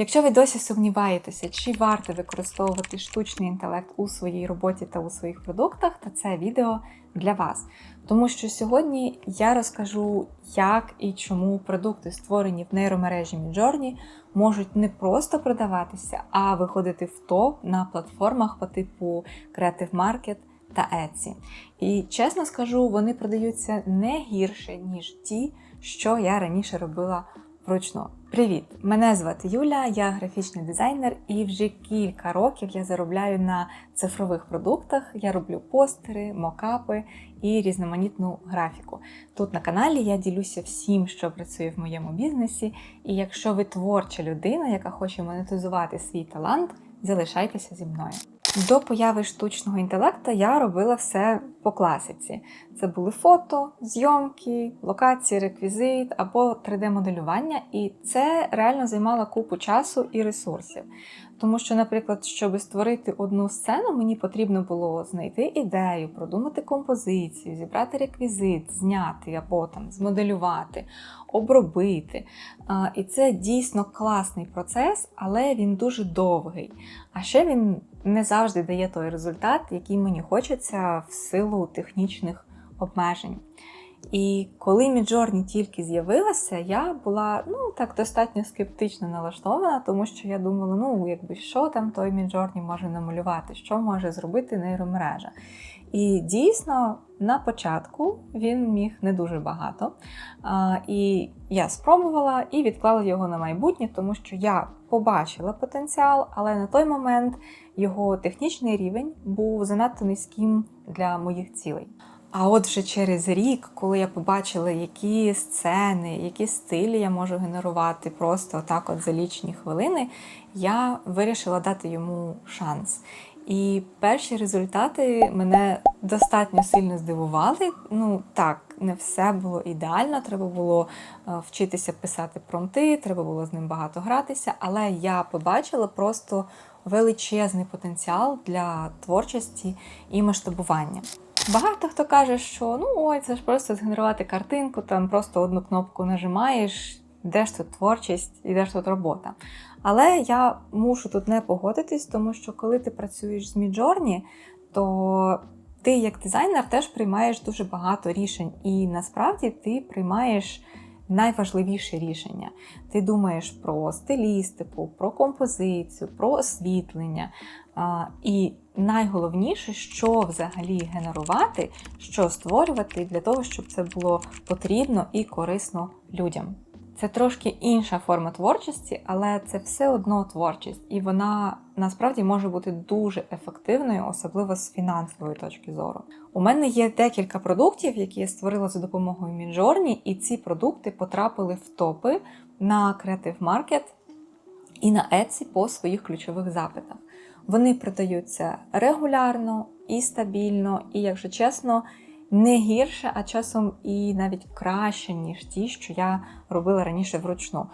Якщо ви досі сумніваєтеся, чи варто використовувати штучний інтелект у своїй роботі та у своїх продуктах, то це відео для вас. Тому що сьогодні я розкажу, як і чому продукти, створені в нейромережі Midjourney, можуть не просто продаватися, а виходити в топ на платформах по типу Creative Market та Etsy. І чесно скажу, вони продаються не гірше, ніж ті, що я раніше робила вручну. Привіт! Мене звати Юля, я графічний дизайнер, і вже кілька років я заробляю на цифрових продуктах. Я роблю постери, мокапи і різноманітну графіку. Тут на каналі я ділюся всім, що працює в моєму бізнесі. І якщо ви творча людина, яка хоче монетизувати свій талант, залишайтеся зі мною. До появи штучного інтелекту я робила все по класиці. Це були фото, зйомки, локації, реквізит або 3D-моделювання, і це реально займало купу часу і ресурсів. Тому що, наприклад, щоб створити одну сцену, мені потрібно було знайти ідею, продумати композицію, зібрати реквізит, зняти або там змоделювати, обробити. І це дійсно класний процес, але він дуже довгий. А ще він не завжди дає той результат, який мені хочеться в силу технічних обмежень. І коли Міджорні тільки з'явилася, я була ну так достатньо скептично налаштована, тому що я думала, ну якби що там той Міджорні може намалювати, що може зробити нейромережа. І дійсно, на початку він міг не дуже багато. А, І я спробувала і відклала його на майбутнє, тому що я побачила потенціал, але на той момент його технічний рівень був занадто низьким для моїх цілей. А от вже через рік, коли я побачила, які сцени, які стилі я можу генерувати просто так, от за лічні хвилини, я вирішила дати йому шанс. І перші результати мене достатньо сильно здивували. Ну так, не все було ідеально. Треба було е, вчитися писати промти, треба було з ним багато гратися, але я побачила просто величезний потенціал для творчості і масштабування. Багато хто каже, що ну ой, це ж просто згенерувати картинку, там просто одну кнопку нажимаєш, де ж тут творчість і де ж тут робота. Але я мушу тут не погодитись, тому що коли ти працюєш з Midjourney, то ти, як дизайнер, теж приймаєш дуже багато рішень, і насправді ти приймаєш найважливіші рішення. Ти думаєш про стилістику, про композицію, про освітлення. І найголовніше, що взагалі генерувати, що створювати для того, щоб це було потрібно і корисно людям. Це трошки інша форма творчості, але це все одно творчість, і вона насправді може бути дуже ефективною, особливо з фінансової точки зору. У мене є декілька продуктів, які я створила за допомогою Midjourney, і ці продукти потрапили в топи на Creative Market і на Etsy по своїх ключових запитах. Вони продаються регулярно і стабільно, і, якщо чесно, не гірше, а часом і навіть краще, ніж ті, що я робила раніше вручну.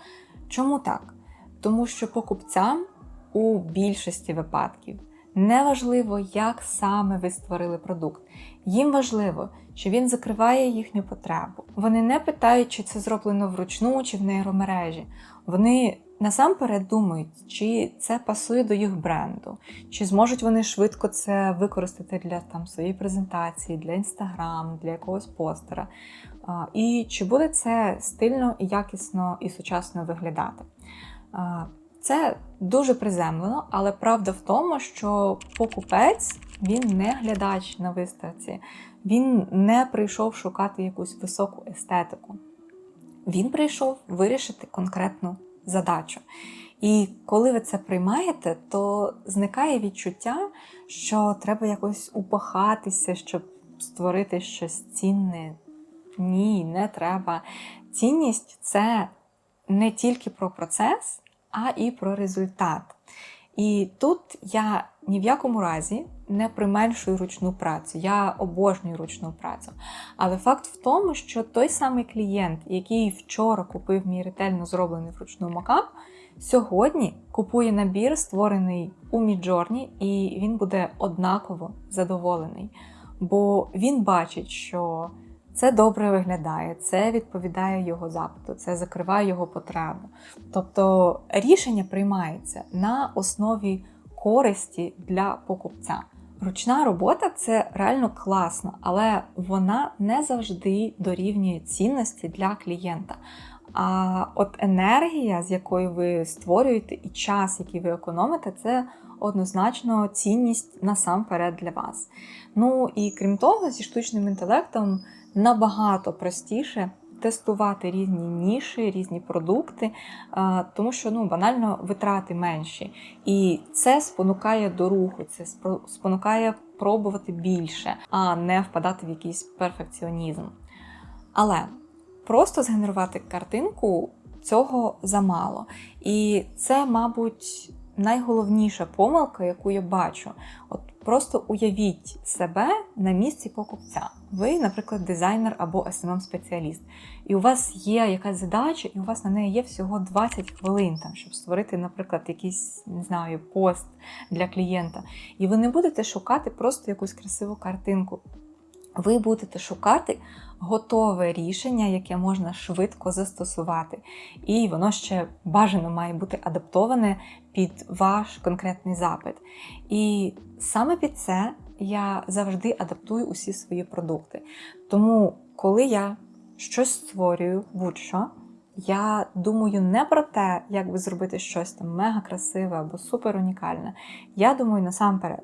Чому так? Тому що покупцям у більшості випадків неважливо, як саме ви створили продукт. Їм важливо, що він закриває їхню потребу. Вони не питають, чи це зроблено вручну, чи в нейромережі. Вони насамперед думають, чи це пасує до їх бренду, чи зможуть вони швидко це використати для там своєї презентації, для інстаграм, для якогось постера. І чи буде це стильно, якісно і сучасно виглядати. Це дуже приземлено, але правда в тому, що покупець він не глядач на виставці, він не прийшов шукати якусь високу естетику. Він прийшов вирішити конкретну задачу. І коли ви це приймаєте, то зникає відчуття, що треба якось упахатися, щоб створити щось цінне. Ні, не треба. Цінність це не тільки про процес, а і про результат. І тут я ні в якому разі не применшую ручну працю, я обожнюю ручну працю. Але факт в тому, що той самий клієнт, який вчора купив мій ретельно зроблений вручну макап, сьогодні купує набір, створений у Міджорні, і він буде однаково задоволений. Бо він бачить, що це добре виглядає, це відповідає його запиту, це закриває його потребу. Тобто рішення приймається на основі користі для покупця. Ручна робота це реально класно, але вона не завжди дорівнює цінності для клієнта. А от енергія, з якою ви створюєте, і час, який ви економите, це однозначно цінність насамперед для вас. Ну і крім того, зі штучним інтелектом набагато простіше тестувати різні ніші, різні продукти, тому що ну, банально витрати менші. І це спонукає до руху, це спонукає пробувати більше, а не впадати в якийсь перфекціонізм. Але просто згенерувати картинку цього замало. І це, мабуть, найголовніша помилка, яку я бачу. От просто уявіть себе на місці покупця. Ви, наприклад, дизайнер або smm спеціаліст і у вас є якась задача, і у вас на неї є всього 20 хвилин, там, щоб створити, наприклад, якийсь не знаю, пост для клієнта. І ви не будете шукати просто якусь красиву картинку. Ви будете шукати готове рішення, яке можна швидко застосувати. І воно ще бажано має бути адаптоване під ваш конкретний запит. І саме під це я завжди адаптую усі свої продукти. Тому, коли я щось створюю, будь-що, я думаю не про те, як би зробити щось там мега красиве або супер унікальне. Я думаю насамперед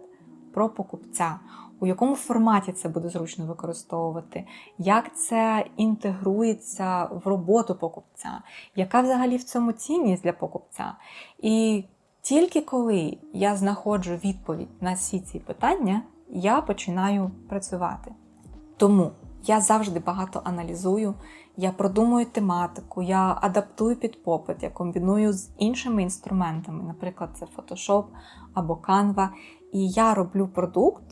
про покупця. У якому форматі це буде зручно використовувати, як це інтегрується в роботу покупця, яка взагалі в цьому цінність для покупця? І тільки коли я знаходжу відповідь на всі ці питання, я починаю працювати. Тому я завжди багато аналізую, я продумую тематику, я адаптую під попит, я комбіную з іншими інструментами, наприклад, це Photoshop або Canva, і я роблю продукт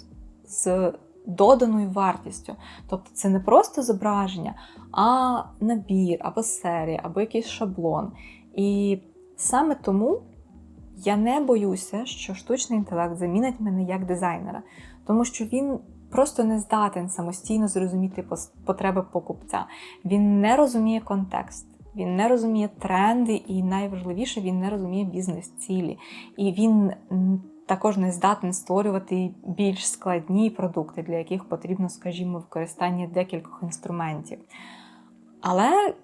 з доданою вартістю. Тобто це не просто зображення, а набір, або серія, або якийсь шаблон. І саме тому я не боюся, що штучний інтелект замінить мене як дизайнера, тому що він просто не здатен самостійно зрозуміти потреби покупця. Він не розуміє контекст. Він не розуміє тренди, і найважливіше, він не розуміє бізнес-цілі. І він також не здатен створювати більш складні продукти, для яких потрібно, скажімо, використання декількох інструментів. Але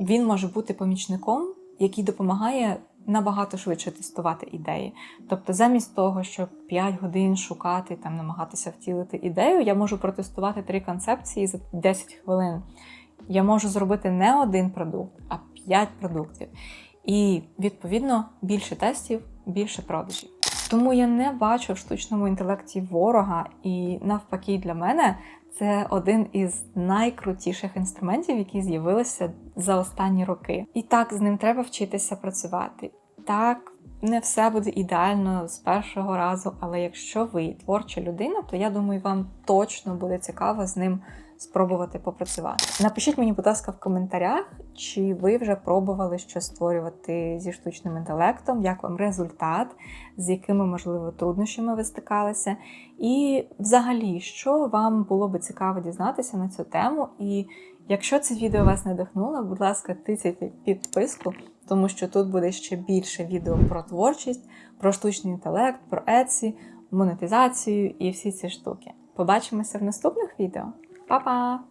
він може бути помічником, який допомагає набагато швидше тестувати ідеї. Тобто, замість того, щоб 5 годин шукати, там, намагатися втілити ідею, я можу протестувати три концепції за 10 хвилин. Я можу зробити не один продукт, а 5 продуктів. І, відповідно, більше тестів, більше продажів. Тому я не бачу в штучному інтелекті ворога, і навпаки, для мене це один із найкрутіших інструментів, які з'явилися за останні роки. І так з ним треба вчитися працювати. Так, не все буде ідеально з першого разу, але якщо ви творча людина, то я думаю, вам точно буде цікаво з ним спробувати попрацювати. Напишіть мені, будь ласка, в коментарях, чи ви вже пробували щось створювати зі штучним інтелектом, як вам результат, з якими, можливо, труднощами ви стикалися. І взагалі, що вам було би цікаво дізнатися на цю тему. І якщо це відео вас надихнуло, будь ласка, тицяйте підписку, тому що тут буде ще більше відео про творчість, про штучний інтелект, про Etsy, монетизацію і всі ці штуки. Побачимося в наступних відео. Па-па!